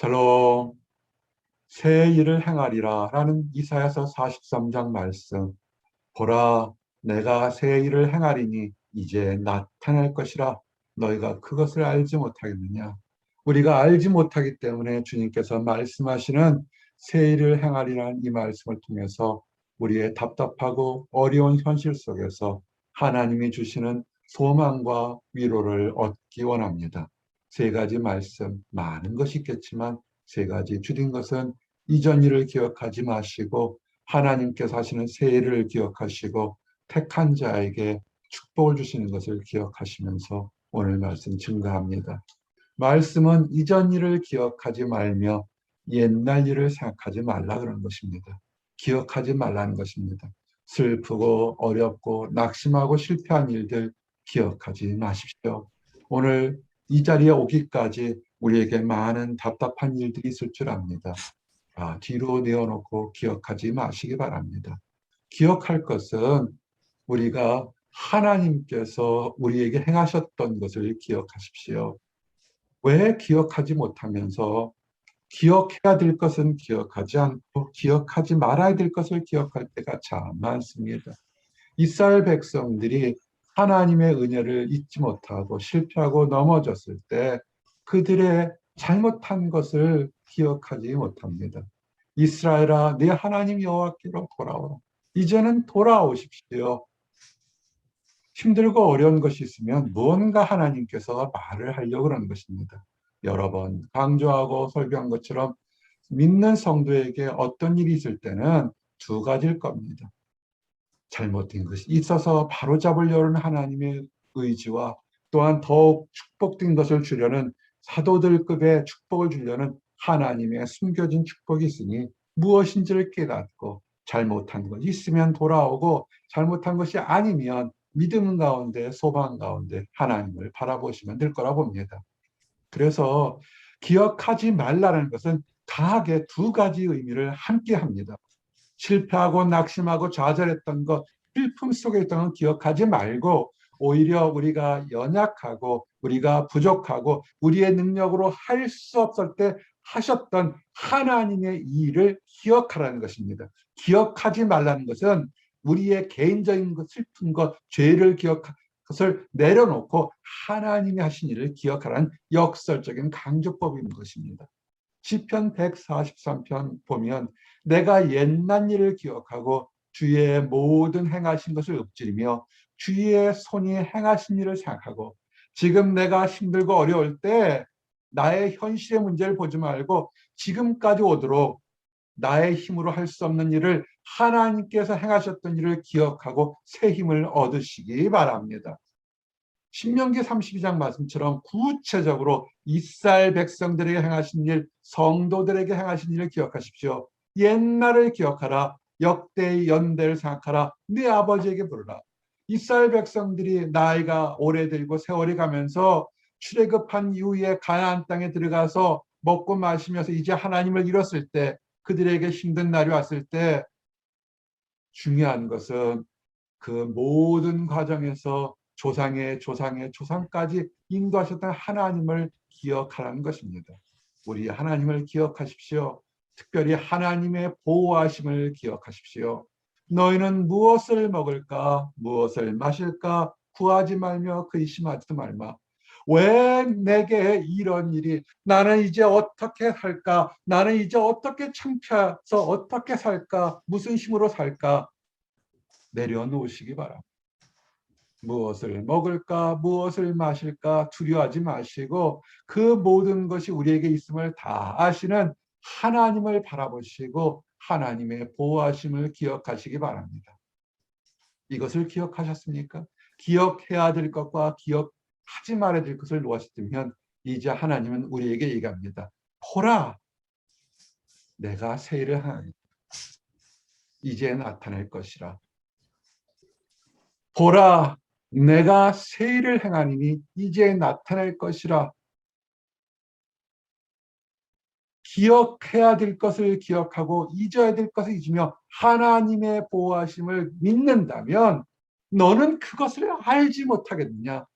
샬롬. 새 일을 행하리라 라는 이사야서 43장 말씀. 보라 내가 새 일을 행하리니 이제 나타날 것이라. 너희가 그것을 알지 못하겠느냐? 우리가 알지 못하기 때문에 주님께서 말씀하시는 새 일을 행하리라는 이 말씀을 통해서 우리의 답답하고 어려운 현실 속에서 하나님이 주시는 소망과 위로를 얻기 원합니다. 세 가지 말씀 많은 것이 있겠지만 세 가지 줄인 것은 이전 일을 기억하지 마시고 하나님께서 하시는 새 일을 기억하시고 택한 자에게 축복을 주시는 것을 기억하시면서 오늘 말씀 증가합니다. 말씀은 이전 일을 기억하지 말며 옛날 일을 생각하지 말라 그런 것입니다. 기억하지 말라는 것입니다. 슬프고 어렵고 낙심하고 실패한 일들 기억하지 마십시오. 오늘 이 자리에 오기까지 우리에게 많은 답답한 일들이 있을 줄 압니다. 아, 뒤로 내어놓고 기억하지 마시기 바랍니다. 기억할 것은 우리가 하나님께서 우리에게 행하셨던 것을 기억하십시오. 왜 기억하지 못하면서 기억해야 될 것은 기억하지 않고 기억하지 말아야 될 것을 기억할 때가 참 많습니다. 이스라엘 백성들이 하나님의 은혜를 잊지 못하고 실패하고 넘어졌을 때 그들의 잘못한 것을 기억하지 못합니다. 이스라엘아 내 하나님 여호와께로 돌아오라. 이제는 돌아오십시오. 힘들고 어려운 것이 있으면 무언가 하나님께서 말을 하려고 그러는 것입니다. 여러 번 강조하고 설교한 것처럼 믿는 성도에게 어떤 일이 있을 때는 두 가지일 겁니다. 잘못된 것이 있어서 바로잡으려는 하나님의 의지와 또한 더욱 축복된 것을 주려는 사도들급의 축복을 주려는 하나님의 숨겨진 축복이 있으니 무엇인지를 깨닫고 잘못한 것이 있으면 돌아오고 잘못한 것이 아니면 믿음 가운데 소망 가운데 하나님을 바라보시면 될 거라 봅니다. 그래서 기억하지 말라는 것은 다하게 두 가지 의미를 함께 합니다. 실패하고 낙심하고 좌절했던 것, 필품 속에 있던 건 기억하지 말고 오히려 우리가 연약하고 우리가 부족하고 우리의 능력으로 할 수 없을 때 하셨던 하나님의 일을 기억하라는 것입니다. 기억하지 말라는 것은 우리의 개인적인 것, 슬픈 것, 죄를 기억 것을 내려놓고 하나님이 하신 일을 기억하라는 역설적인 강조법인 것입니다. 시편 143편 보면 내가 옛날 일을 기억하고 주의 모든 행하신 것을 읊조리며 주의 손이 행하신 일을 생각하고 지금 내가 힘들고 어려울 때 나의 현실의 문제를 보지 말고 지금까지 오도록 나의 힘으로 할 수 없는 일을 하나님께서 행하셨던 일을 기억하고 새 힘을 얻으시기 바랍니다. 신명기 32장 말씀처럼 구체적으로 이스라엘 백성들에게 행하신 일, 성도들에게 행하신 일을 기억하십시오. 옛날을 기억하라. 역대의 연대를 생각하라. 네 아버지에게 부르라. 이스라엘 백성들이 나이가 오래들고 세월이 가면서 출애굽한 이후에 가나안 땅에 들어가서 먹고 마시면서 이제 하나님을 잃었을 때 그들에게 힘든 날이 왔을 때 중요한 것은 그 모든 과정에서 조상의 조상의 조상까지 인도하셨던 하나님을 기억하라는 것입니다. 우리 하나님을 기억하십시오. 특별히 하나님의 보호하심을 기억하십시오. 너희는 무엇을 먹을까 무엇을 마실까 구하지 말며 근심하지도 말마. 왜 내게 이런 일이 나는 이제 어떻게 살까 나는 이제 어떻게 창피해서 어떻게 살까 무슨 힘으로 살까 내려놓으시기 바랍니다. 무엇을 먹을까 무엇을 마실까 두려워하지 마시고 그 모든 것이 우리에게 있음을 다 아시는 하나님을 바라보시고 하나님의 보호하심을 기억하시기 바랍니다. 이것을 기억하셨습니까? 기억해야 될 것과 기억하지 말아야 될 것을 놓았으면 이제 하나님은 우리에게 얘기합니다. 보라 내가 새 일을 하나니 이제 나타낼 것이라. 보라 내가 새 일을 행하니니 이제 나타낼 것이라. 기억해야 될 것을 기억하고 잊어야 될 것을 잊으며 하나님의 보호하심을 믿는다면 너는 그것을 알지 못하겠느냐?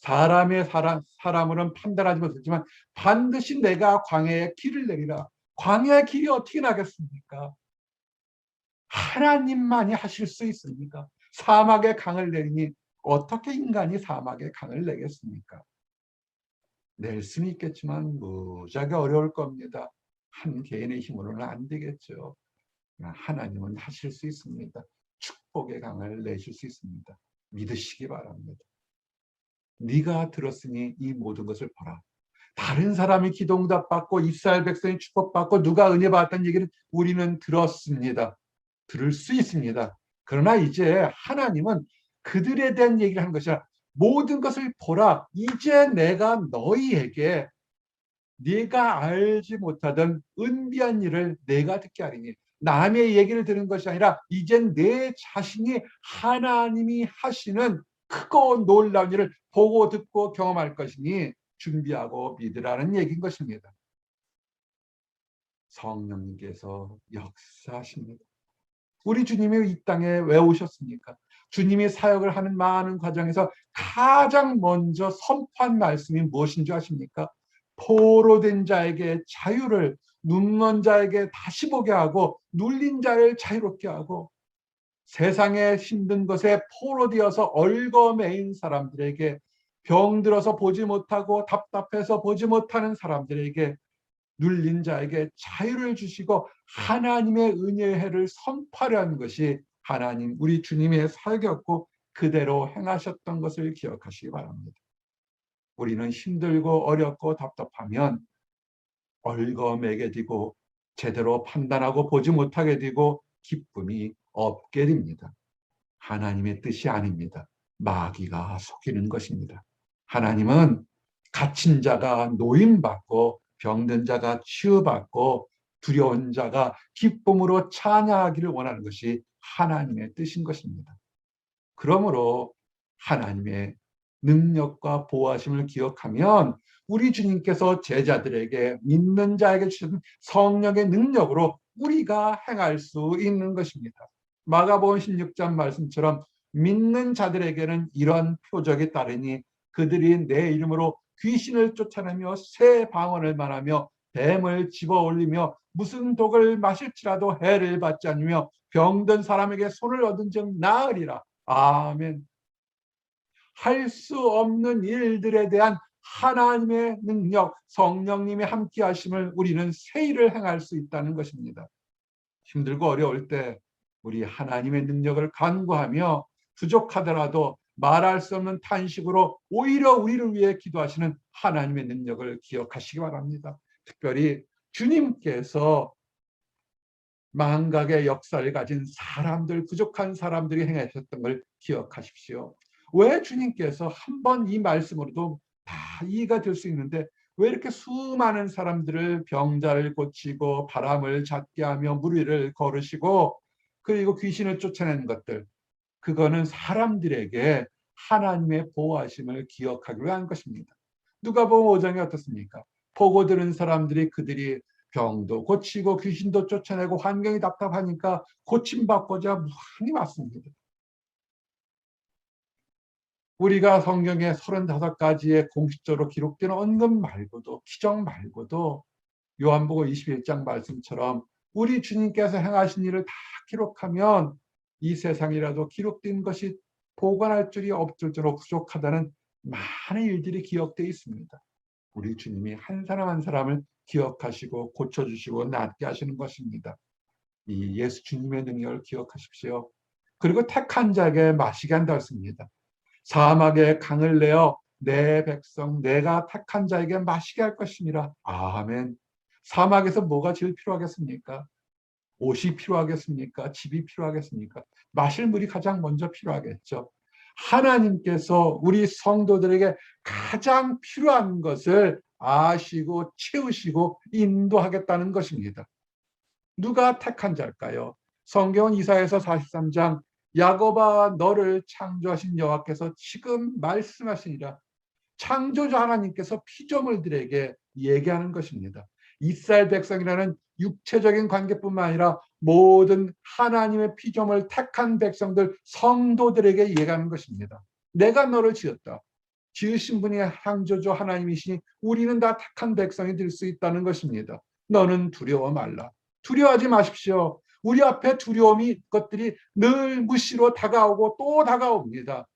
사람의 사람, 사람으로는 판단하지 못했지만 반드시 내가 광야에 길을 내리라. 광야의 길이 어떻게 나겠습니까? 하나님만이 하실 수 있습니까? 사막에 강을 내리니 어떻게 인간이 사막에 강을 내겠습니까? 낼 수는 있겠지만 무지하게 어려울 겁니다. 한 개인의 힘으로는 안 되겠죠. 하나님은 하실 수 있습니다. 축복의 강을 내실 수 있습니다. 믿으시기 바랍니다. 네가 들었으니 이 모든 것을 보라. 다른 사람이 기도응답 받고 이스라엘 백성이 축복받고 누가 은혜 받았다는 얘기는 우리는 들었습니다. 들을 수 있습니다. 그러나 이제 하나님은 그들에 대한 얘기를 하는 것이 아니라 모든 것을 보라. 이제 내가 너희에게 네가 알지 못하던 은비한 일을 내가 듣게 하리니 남의 얘기를 들은 것이 아니라 이젠 내 자신이 하나님이 하시는 크고 놀라운 일을 보고 듣고 경험할 것이니 준비하고 믿으라는 얘기인 것입니다. 성령님께서 역사하십니다. 우리 주님이 이 땅에 왜 오셨습니까? 주님이 사역을 하는 많은 과정에서 가장 먼저 선포한 말씀이 무엇인 줄 아십니까? 포로된 자에게 자유를 눈먼 자에게 다시 보게 하고 눌린 자를 자유롭게 하고 세상에 힘든 것에 포로되어서 얼거매인 사람들에게 병들어서 보지 못하고 답답해서 보지 못하는 사람들에게 눌린 자에게 자유를 주시고 하나님의 은혜의 해를 선포하려는 것이 하나님 우리 주님의 사역이었고 그대로 행하셨던 것을 기억하시기 바랍니다. 우리는 힘들고 어렵고 답답하면 얼거매게 되고 제대로 판단하고 보지 못하게 되고 기쁨이 없게 됩니다. 하나님의 뜻이 아닙니다. 마귀가 속이는 것입니다. 하나님은 갇힌 자가 노임받고 병든 자가 치유받고 두려운 자가 기쁨으로 찬양하기를 원하는 것이 하나님의 뜻인 것입니다. 그러므로 하나님의 능력과 보호하심을 기억하면 우리 주님께서 제자들에게 믿는 자에게 주신 성령의 능력으로 우리가 행할 수 있는 것입니다. 마가복음 16장 말씀처럼 믿는 자들에게는 이런 표적이 따르니 그들이 내 이름으로 귀신을 쫓아내며 새 방언을 말하며 뱀을 집어 올리며 무슨 독을 마실지라도 해를 받지 않으며 병든 사람에게 손을 얻은 즉 나으리라. 아멘. 할 수 없는 일들에 대한 하나님의 능력, 성령님의 함께 하심을 우리는 새 일을 행할 수 있다는 것입니다. 힘들고 어려울 때 우리 하나님의 능력을 간구하며 부족하더라도 말할 수 없는 탄식으로 오히려 우리를 위해 기도하시는 하나님의 능력을 기억하시기 바랍니다. 특별히 주님께서 망각의 역사를 가진 사람들, 부족한 사람들이 행하셨던 걸 기억하십시오. 왜 주님께서 한 번 이 말씀으로도 다 이해가 될 수 있는데 왜 이렇게 수많은 사람들을 병자를 고치고 바람을 잡게 하며 물 위를 걸으시고 그리고 귀신을 쫓아내는 것들 그거는 사람들에게 하나님의 보호하심을 기억하기 위한 것입니다. 누가 보면 5장이 어떻습니까? 보고 들은 사람들이 그들이 병도 고치고 귀신도 쫓아내고 환경이 답답하니까 고침받고자 많이 왔습니다. 우리가 성경에 35가지의 공식적으로 기록된 언급 말고도 기적 말고도 요한복음 21장 말씀처럼 우리 주님께서 행하신 일을 다 기록하면 이 세상이라도 기록된 것이 보관할 줄이 없을 정도로 부족하다는 많은 일들이 기억되어 있습니다. 우리 주님이 한 사람 한 사람을 기억하시고 고쳐주시고 낫게 하시는 것입니다. 이 예수 주님의 능력을 기억하십시오. 그리고 택한 자에게 마시게 한다 했습니다. 사막에 강을 내어 내 백성 내가 택한 자에게 마시게 할 것이니라. 아멘. 사막에서 뭐가 제일 필요하겠습니까? 옷이 필요하겠습니까? 집이 필요하겠습니까? 마실 물이 가장 먼저 필요하겠죠. 하나님께서 우리 성도들에게 가장 필요한 것을 아시고 채우시고 인도하겠다는 것입니다. 누가 택한 자일까요? 성경은 이사에서 43장 야곱아 너를 창조하신 여호와께서 지금 말씀하시니라 창조주 하나님께서 피조물들에게 얘기하는 것입니다. 이스라엘 백성이라는 육체적인 관계뿐만 아니라 모든 하나님의 피조물 택한 백성들 성도들에게 얘기하는 것입니다. 내가 너를 지었다. 지으신 분이 향조조 하나님이시니 우리는 다 택한 백성이 될 수 있다는 것입니다. 너는 두려워 말라. 두려워하지 마십시오. 우리 앞에 두려움이 것들이 늘 무시로 다가오고 또 다가옵니다.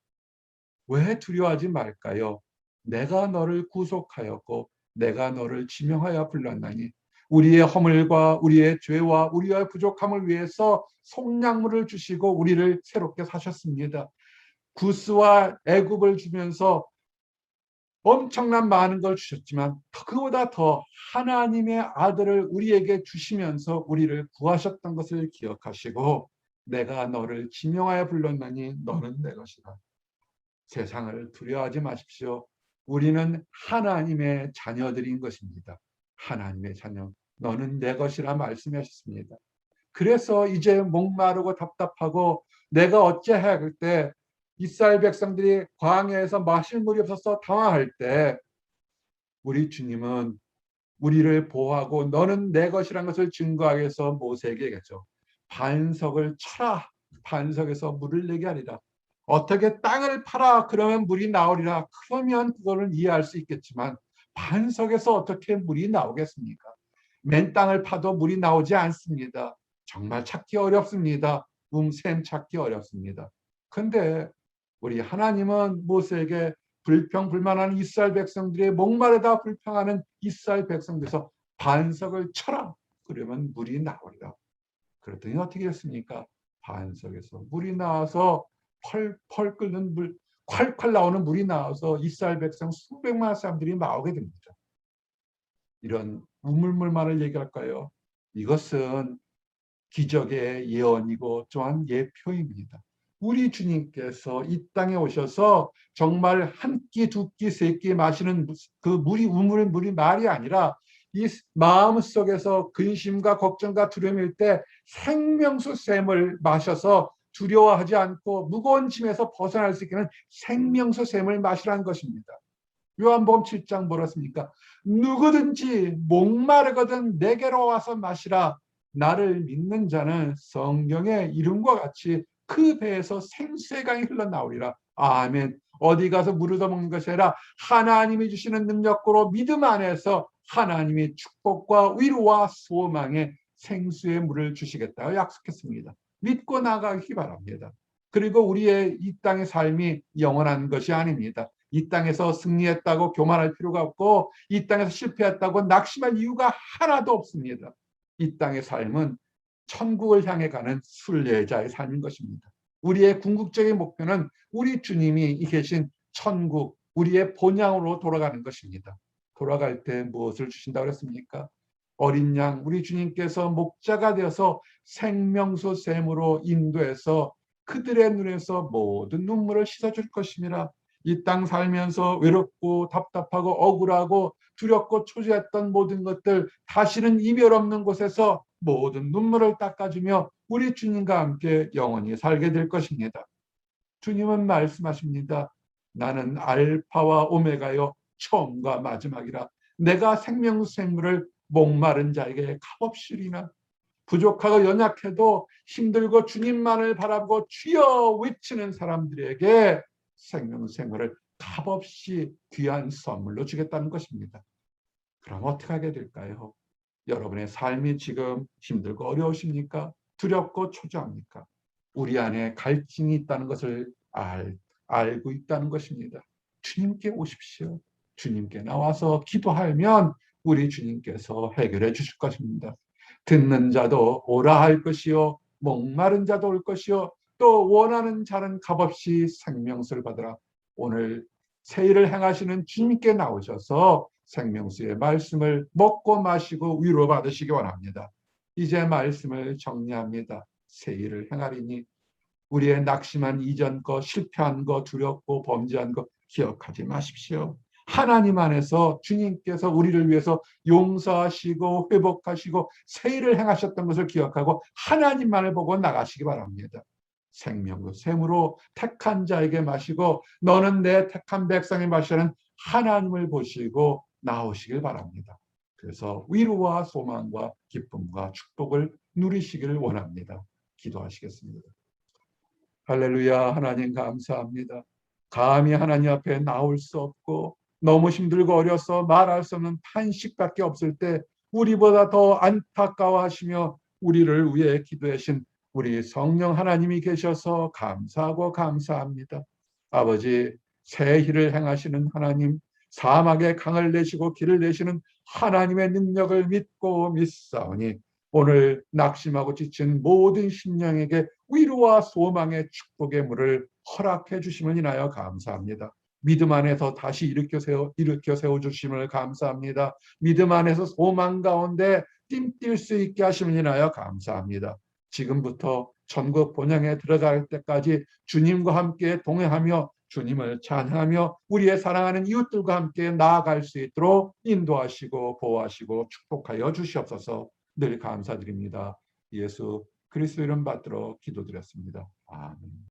왜 두려워하지 말까요? 내가 너를 구속하였고 내가 너를 지명하여 불렀나니 우리의 허물과 우리의 죄와 우리의 부족함을 위해서 속량물을 주시고 우리를 새롭게 사셨습니다. 구스와 애굽을 주면서 엄청난 많은 걸 주셨지만 그보다 더 하나님의 아들을 우리에게 주시면서 우리를 구하셨던 것을 기억하시고 내가 너를 지명하여 불렀나니 너는 내 것이다. 세상을 두려워하지 마십시오. 우리는 하나님의 자녀들인 것입니다. 하나님의 자녀. 너는 내 것이라 말씀하셨습니다. 그래서 이제 목마르고 답답하고 내가 어찌해야 할 때 이스라엘 백성들이 광야에서 마실 물이 없어서 당황할 때 우리 주님은 우리를 보호하고 너는 내 것이란 것을 증거하기 위해서 모세에게 얘기했죠. 반석을 쳐라. 반석에서 물을 내게 하리라. 어떻게 땅을 팔아 그러면 물이 나오리라. 그러면 그거는 이해할 수 있겠지만 반석에서 어떻게 물이 나오겠습니까? 맨 땅을 파도 물이 나오지 않습니다. 정말 찾기 어렵습니다. 음샘 찾기 어렵습니다. 근데 우리 하나님은 모세에게 불평 불만하는 이스라엘 백성들의 목마르다 불평하는 이스라엘 백성들에서 반석을 쳐라. 그러면 물이 나오리라. 그랬더니 어떻게 했습니까? 반석에서 물이 나와서 펄펄 끓는 물, 콸콸 나오는 물이 나와서 이스라엘 백성 수백만 사람들이 나오게 됩니다. 이런 우물물만을 얘기할까요? 이것은 기적의 예언이고 또한 예표입니다. 우리 주님께서 이 땅에 오셔서 정말 한 끼, 두 끼, 세 끼 마시는 그 물이 우물 물이 말이 아니라 이 마음 속에서 근심과 걱정과 두려움일 때 생명수 샘을 마셔서 두려워하지 않고 무거운 짐에서 벗어날 수 있는 생명수 샘을 마시라는 것입니다. 요한복음 7장 뭐랬습니까? 누구든지 목마르거든 내게로 와서 마시라. 나를 믿는 자는 성경의 이름과 같이 그 배에서 생수의 강이 흘러나오리라. 아멘. 어디 가서 물을 더 먹는 것이 아니라 하나님이 주시는 능력으로 믿음 안에서 하나님이 축복과 위로와 소망의 생수의 물을 주시겠다고 약속했습니다. 믿고 나가기 바랍니다. 그리고 우리의 이 땅의 삶이 영원한 것이 아닙니다. 이 땅에서 승리했다고 교만할 필요가 없고 이 땅에서 실패했다고 낙심할 이유가 하나도 없습니다. 이 땅의 삶은 천국을 향해 가는 순례자의 삶인 것입니다. 우리의 궁극적인 목표는 우리 주님이 계신 천국, 우리의 본향으로 돌아가는 것입니다. 돌아갈 때 무엇을 주신다고 했습니까? 어린 양, 우리 주님께서 목자가 되어서 생명수 샘으로 인도해서 그들의 눈에서 모든 눈물을 씻어줄 것입니다. 이땅 살면서 외롭고 답답하고 억울하고 두렵고 초조했던 모든 것들 다시는 이별 없는 곳에서 모든 눈물을 닦아주며 우리 주님과 함께 영원히 살게 될 것입니다. 주님은 말씀하십니다. 나는 알파와 오메가요 처음과 마지막이라 내가 생명생물을 목마른 자에게 값없이리나 부족하고 연약해도 힘들고 주님만을 바라보고 주여 외치는 사람들에게 생명생물을 값없이 귀한 선물로 주겠다는 것입니다. 그럼 어떻게 하게 될까요? 여러분의 삶이 지금 힘들고 어려우십니까? 두렵고 초조합니까? 우리 안에 갈증이 있다는 것을 알, 알고 있다는 것입니다. 주님께 오십시오. 주님께 나와서 기도하면 우리 주님께서 해결해 주실 것입니다. 듣는 자도 오라 할 것이요 목마른 자도 올 것이요 또 원하는 자는 값없이 생명수를 받으라. 오늘 세일을 행하시는 주님께 나오셔서 생명수의 말씀을 먹고 마시고 위로받으시기 원합니다. 이제 말씀을 정리합니다. 새 일을 행하리니 우리의 낙심한 이전 거, 실패한 거, 두렵고 범죄한 거 기억하지 마십시오. 하나님 안에서 주님께서 우리를 위해서 용서하시고 회복하시고 새 일을 행하셨던 것을 기억하고 하나님만을 보고 나가시기 바랍니다. 생명으로 샘으로 택한 자에게 마시고 너는 내 택한 백성이 마시는 하나님을 보시고 나오시길 바랍니다. 그래서 위로와 소망과 기쁨과 축복을 누리시기를 원합니다. 기도하시겠습니다. 할렐루야 하나님 감사합니다. 감히 하나님 앞에 나올 수 없고 너무 힘들고 어려서 말할 수 없는 탄식밖에 없을 때 우리보다 더 안타까워하시며 우리를 위해 기도하신 우리 성령 하나님이 계셔서 감사하고 감사합니다. 아버지 새 일을 행하시는 하나님 사막에 강을 내시고 길을 내시는 하나님의 능력을 믿고 믿사오니 오늘 낙심하고 지친 모든 심령에게 위로와 소망의 축복의 물을 허락해 주심을 인하여 감사합니다. 믿음 안에서 다시 일으켜 세워 일으켜 세워 주심을 감사합니다. 믿음 안에서 소망 가운데 띵뛸 수 있게 하심을 인하여 감사합니다. 지금부터 천국 본향에 들어갈 때까지 주님과 함께 동행하며 주님을 찬양하며 우리의 사랑하는 이웃들과 함께 나아갈 수 있도록 인도하시고 보호하시고 축복하여 주시옵소서 늘 감사드립니다. 예수 그리스도 이름 받들어 기도드렸습니다. 아멘.